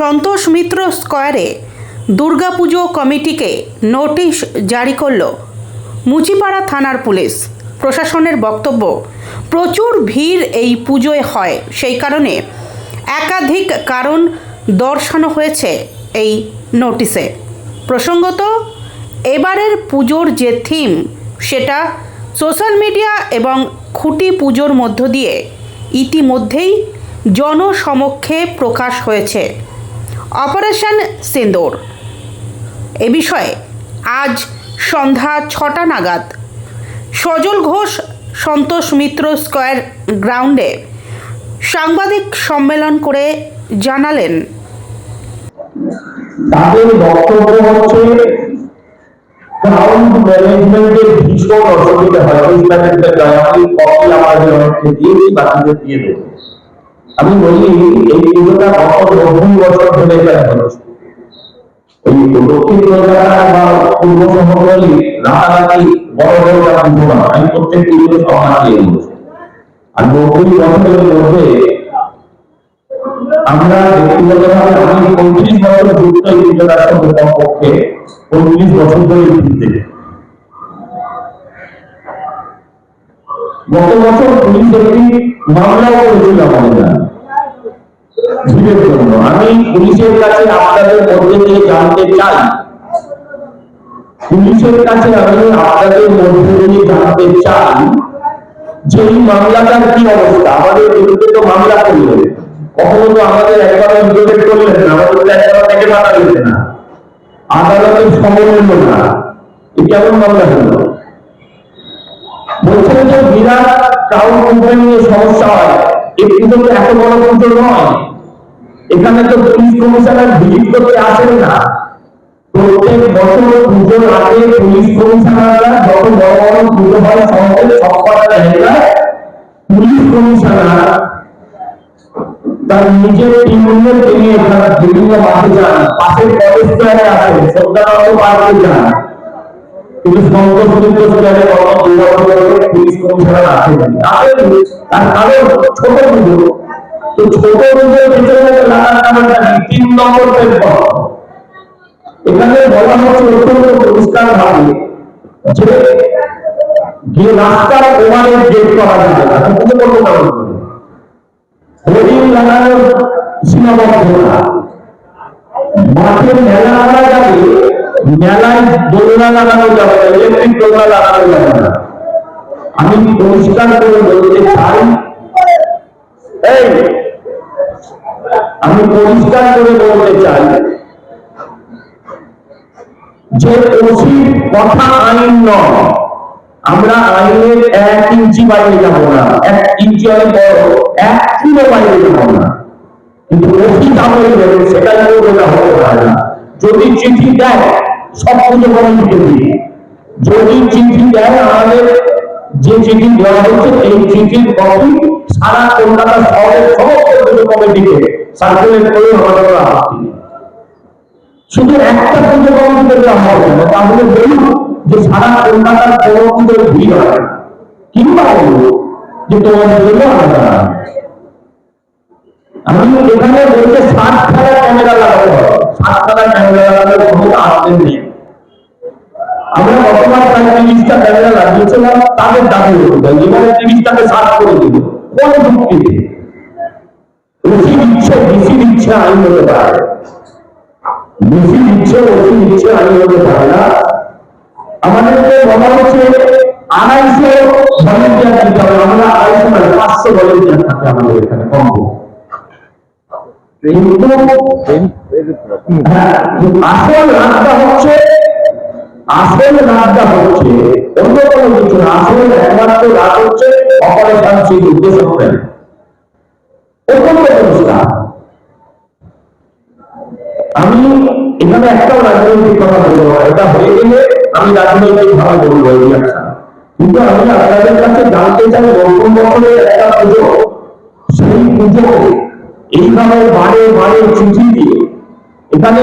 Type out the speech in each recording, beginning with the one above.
সন্তোষ মিত্র স্কয়ারে দুর্গাপুজো কমিটিকে নোটিশ জারি করল মুচিপাড়া থানার পুলিশ। প্রশাসনের বক্তব্য, প্রচুর ভিড় এই পুজোয় হয়, সেই কারণে একাধিক কারণ দর্শানো হয়েছে এই নোটিশে। প্রসঙ্গত, এবারের পুজোর যে থিম, সেটা সোশ্যাল মিডিয়া এবং খুঁটি পুজোর মধ্য দিয়ে ইতিমধ্যেই জনসমক্ষে প্রকাশ হয়েছে। অপারেশন সিন্দুর। এ বিষয়ে আজ সন্ধ্যা ছটা নাগাদ সজল ঘোষ, সন্তোষ মিত্র স্কয়ার গ্রাউন্ডে সাংবাদিক সম্মেলন করে জানালেন। তাদের বক্তব্য হচ্ছে গ্রাউন্ড ম্যানেজমেন্টের ভীষণ অসুবিধা হয়। কপি আমাদের অনেককে দিয়েছি বাকিদের দিয়ে দেবো। আমি বলি, এই পুজোটা গত নব্বই বছর ধরে ওই দক্ষিণ কলকাতা বা পূর্ব রাতারাতি বড় বড় যারা পুজো না আমি প্রত্যেক পুজো বলছি। আর মধ্যে আমরা ব্যক্তিগতভাবে আমি পঁয়ত্রিশ বছর যুক্ত এই পুজোটার সঙ্গে কমপক্ষে পঁয়ত্রিশ বছর ধরে ঘুরতে গত বছর পুলিশ একটি মামলাও করেছিল আমাদের। আমি পুলিশের কাছে আপনাদের মধ্যে দিয়ে জানতে চাই। পুলিশের কাছে আমি আপনাদের মধ্যে দিয়ে জানতে চাই যে এই মামলাটার কি অবস্থা? আমাদের বিরুদ্ধে তো মামলা করলেন। কখনো তো আমাদের একবার ইন্টারনেট করলেন না, আমাদের একবার থেকে মাথা দিলেন না। আদালতের সময় হলো না। কেমন মামলা হলো? বলছেন যে বিরাট ক্রাউড কোম্পানি নিয়ে সমস্যা হয়। পুজো তো এত বড় পুজো নয়। এখানে তো পুলিশ কমিশনার ভিজিট করতে আসেন না। প্রত্যেক বছর পুজোর আগে পুলিশ কমিশনাররা যত বড় বড় পুজো হয় শহরে সব কটা জায়গায় পুলিশ কমিশনার তার নিজের টিমকে নিয়ে এখানে বিভিন্ন মাঠে যান। পাশের পার্কে যান। কিন্তু সন্তোষ মিত্র স্কোয়ারে কত দুর্গা পুলিশ কমিশনার ছোট পুজো। তো ছোট পুজোর পেছনে লাগার কারণটা? তিন নম্বর প্ল্যাটফর্ম এখানে বলা হচ্ছে অত্যন্ত পরিষ্কার ভাবে যে গেট করা যাবে না। পুজো করব কেমন করে হোর্ডিং লাগানোর সীমাবদ্ধতা মাঠে মেলা করা যাবে, মেলায় দোলনা লাগানো যাবে না, ইলেকট্রিক দোলনা লাগানো যাবে না। আমি পরিষ্কার করে বলতে চাই? আমি পরিষ্কার করে বলতে চাই, যে ওসির কথা আইন নয়, আমরা আইনের এক ইঞ্চি বাইরে যাব না, এক ইঞ্চি অনেক বড়, এক কিলো বাইরে যাব না। কিন্তু ওসি যা বলবেন সেটা যেন ওটা হতে পারে না। যদি চিঠি দেয়, সব পুজো কমিটিকে যদি চিঠি দেয়, আমাদের যে চিঠি দেওয়া হচ্ছে এই চিঠির কপি সারা কলকাতা শহরের সমস্ত পুজো কমিটিকে সার্কুলেট করে কোনো আপত্তি নেই শুধু একটা পুজো কমিটিতে দেওয়া হবে না তাহলে বলুন যে সারা কলকাতার কোনো পুজোর ভিড় হয়। কিংবা যে তোমাদের জন্য আলাদা আমি এখানে বলতে সাত খানা ক্যামেরা লাগাতে হবে। ষাট খানা ক্যামেরা লাগানোর ক্ষমতা আমাদের নেই। আমরা বর্তমান প্রায় তিরিশটা ক্যামেরা লাগিয়েছিলাম তাদের দাবি অনুযায়ী এবারে তিরিশটাকে ষাট করে দিল কোন যুক্তিতে দিচ্ছে ডিসি দিচ্ছে আইন হতে পারে। ডিসি দিচ্ছে ওসি দিচ্ছে আইন হতে পারে না। আমাদেরকে বলা হচ্ছে আড়াইশো ভলেন্টিয়ার দিতে হবে। আমরা আড়াইশো মানে পাঁচশো ভলেন্টিয়ার থাকে আমাদের এখানে কম হ্যাঁ, আসল রাতটা হচ্ছে আসল রাতটা হচ্ছে অন্য কোনো কিছু না আসল একমাত্র রাত হচ্ছে অপারেশন উদ্দেশ্য আমি এখানে রাজনৈতিক কথা বলব, এটা হয়ে গেলে আমি রাজনৈতিক ভাবে বলব, এই কিন্তু আমি আপনাদের কাছে জানতে চাই নতুন বছরের একটা পুজো, সেই পুজো এইভাবে বারে বারে চিঠি দিয়ে, এখানে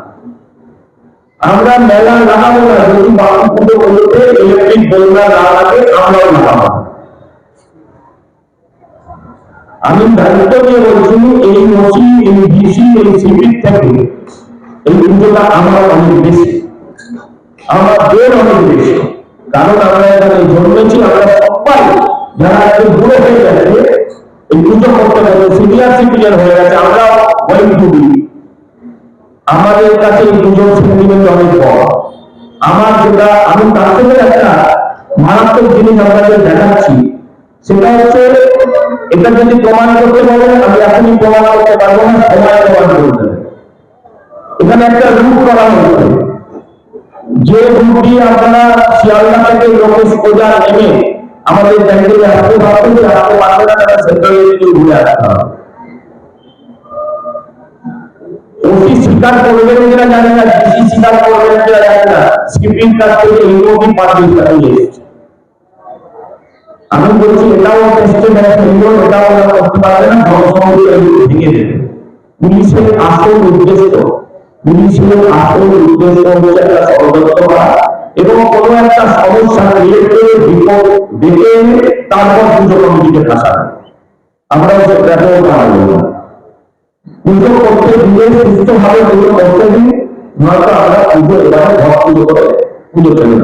আমরা মেলা লাগাবো না যদি বাকি পুজো বলতে ইলেকট্রিক বেলনা না আমরাও লাগাবো। আমি দায়িত্ব নিয়ে বলছি এই ওসি এই ডিসি এই সিভিক থেকে এই পুজোটা আমার অনেক বেশি। আমার দের অনেক বেশি। কারণ আমরা এখানে জন্মেছি, আমরা সবাই যারা বুড়ো হয়ে গেছে, এই পুজো করতে সিনিয়র সিটিজেন হয়ে গেছে আমরা টু আমাদের কাছে পুজোর সেন্টিমেন্ট অনেক বড়। আমার যেটা, আমি তার থেকে একটা মারাত্মক জিনিস আপনাদের দেখাচ্ছি। সেটা হচ্ছে, এটা যদি প্রমাণ করতে বলেন আমি এখনই প্রমাণ করতে পারব না, সময় প্রমাণ করতে এখানে একটা রুট করা হয়েছে। যে রুট দিয়ে আপনারা শিয়ালদা থেকে লোকেশ সোজা নেমে আমাদের ব্যাংকে আসতে পারবেন আসতে পারবে না সেন্ট্রাল ঘুরে আসতে হবে ওসি স্বীকার করবেন কিনা জানি না ডিসি স্বীকার করবেন কিনা জানি না। সিপির কাছ থেকে পাঠিয়ে চালিয়ে এসেছে আমি বলছি, এটাও টেস্টে ম্যাচ হইল এটাও ওরা করতে পারবে না জনসংখ্যা ভেঙে দেবে। পুলিশের আসল উদ্দেশ্য, পুলিশের আসল উদ্দেশ্য হচ্ছে একটা ষড়যন্ত্র করা এবং কোনো একটা সমস্যা করে বিপদ এনে তারপর পুজো কমিটিকে ফাঁসানো আমরা সেটাকেও পারব না পুজো করতে গিয়ে সুস্থভাবে পুজো করতে দিন নয়তো আমরা পুজো এভাবে ঘর পুজো করে, পুজো চলে